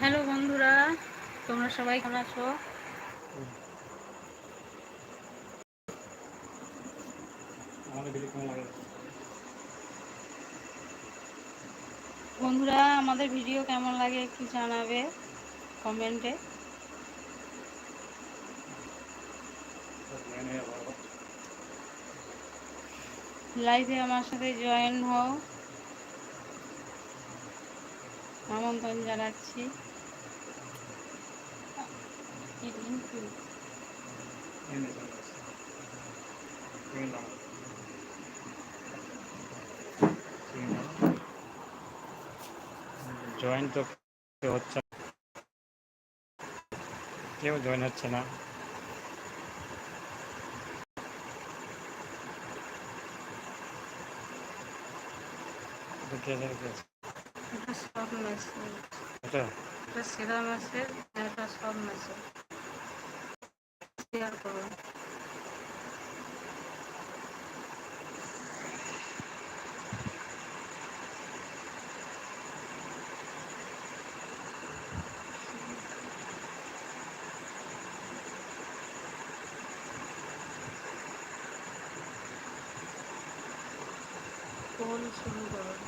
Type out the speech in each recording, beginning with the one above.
Hello বন্ধুরা, তোমরা সবাই কেমন আছো? বন্ধুরা, আমাদের ভিডিও কেমন লাগে একটু জানাবে কমেন্টে। লাইভে আমার সাথে জয়েন হও। আমন্ত্রণ জানাচ্ছি। জয়েন তো হচ্ছে কেউ জয়েন হচ্ছে না। সব মেসেজ এটা এটা সেরা মেসেজ এটা সব মেসেজ শেয়ার করুন কল শুরু করুন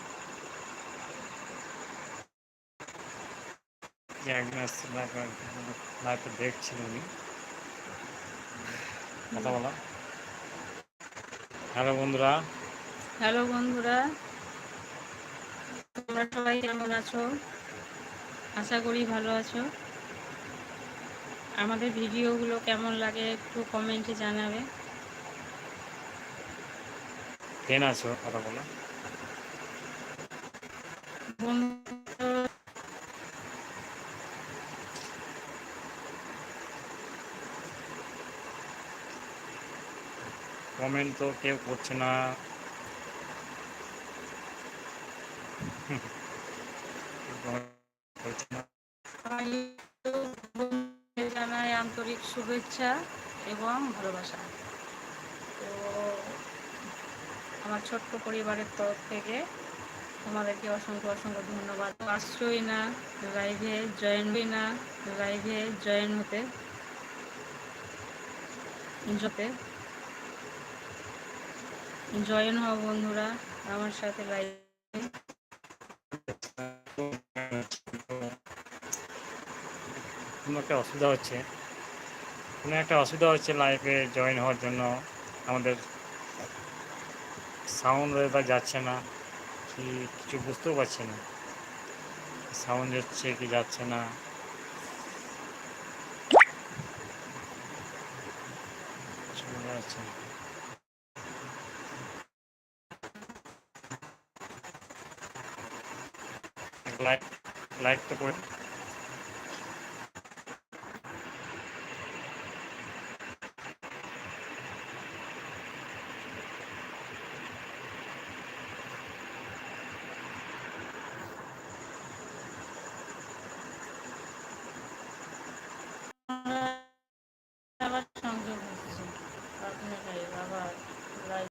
দেখছিল উনি কথা বলা। হ্যালো বন্ধুরা। হ্যালো বন্ধুরা তোমরা সবাই কেমন আছো? আশা করি ভালো আছো। আমাদের ভিডিওগুলো কেমন লাগে একটু কমেন্টে জানাবে। কেন আছো? কথা বলা। বন্ধুরা, কমেন্ট তো কেউ করছে না। জানাই আন্তরিক শুভেচ্ছা এবং ভালোবাসা। তো আমার ছোট্ট পরিবারের তরফ থেকে তোমাদেরকে অসংখ্য অসংখ্য ধন্যবাদ। আসছোই না লাইভে জয়েন হই না লাইভে জয়েন হতে জতে জয়েন হও বন্ধুরা, আমার সাথে লাইভে কোনো একটা অসুবিধা হচ্ছে? কোনো একটা অসুবিধা হচ্ছে লাইফে জয়েন হওয়ার জন্য? আমাদের সাউন্ড এবার যাচ্ছে না, কি কিছু বুঝতেও পারছি না। সাউন্ড যাচ্ছে কি যাচ্ছে না। বোঝা যাচ্ছে না। লাইট লাইট তো করে আবার সংযোগ হচ্ছে আপনার লাইভ আবার লাইভ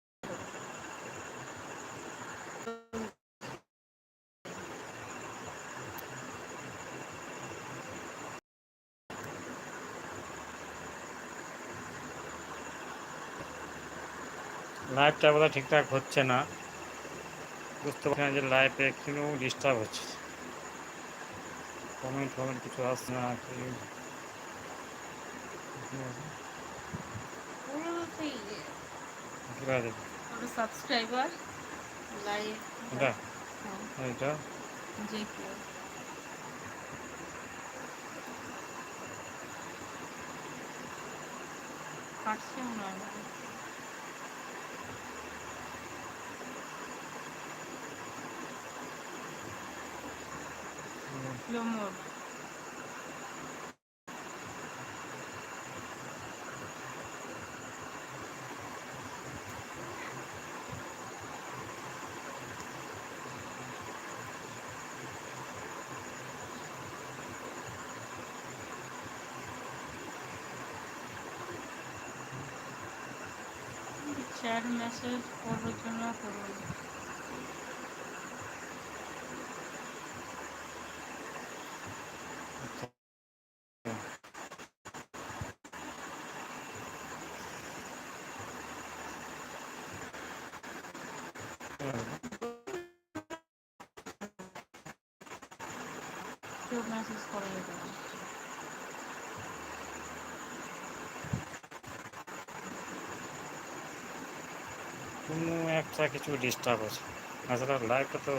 লাইভটা বোধহয় ঠিকঠাক হচ্ছে না। বুঝতে পারছি না যে লাইভে একটু ডিস্টার্ব হচ্ছে। কমেন্ট ফমেন্ট কিছু আসছে না? সাবস্ক্রাইবার লাইভ এটা? এটা? পারছে স্লো মোড চ্যাট মেসেজ করার জন্য করুন কেউ মেসেজ করে না কোনো একটা কিছু ডিস্টার্ব আছে। তাছাড়া লাইভটা তো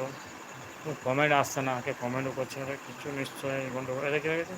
কমেন্ট আসছে না কে কমেন্টও করছে না, কিছু নিশ্চয়ই গন্ডগোল এটা কি হয়ে গেছে?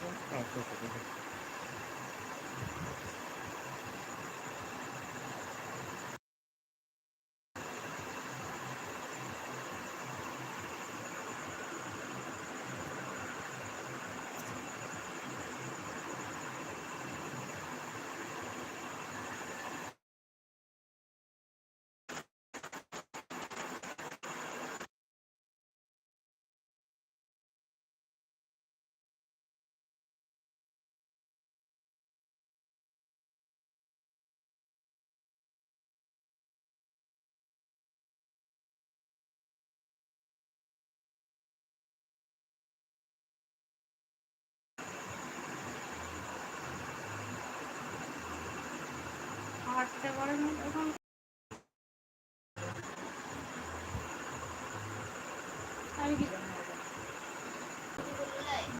হ্যাঁ, বড় আছে,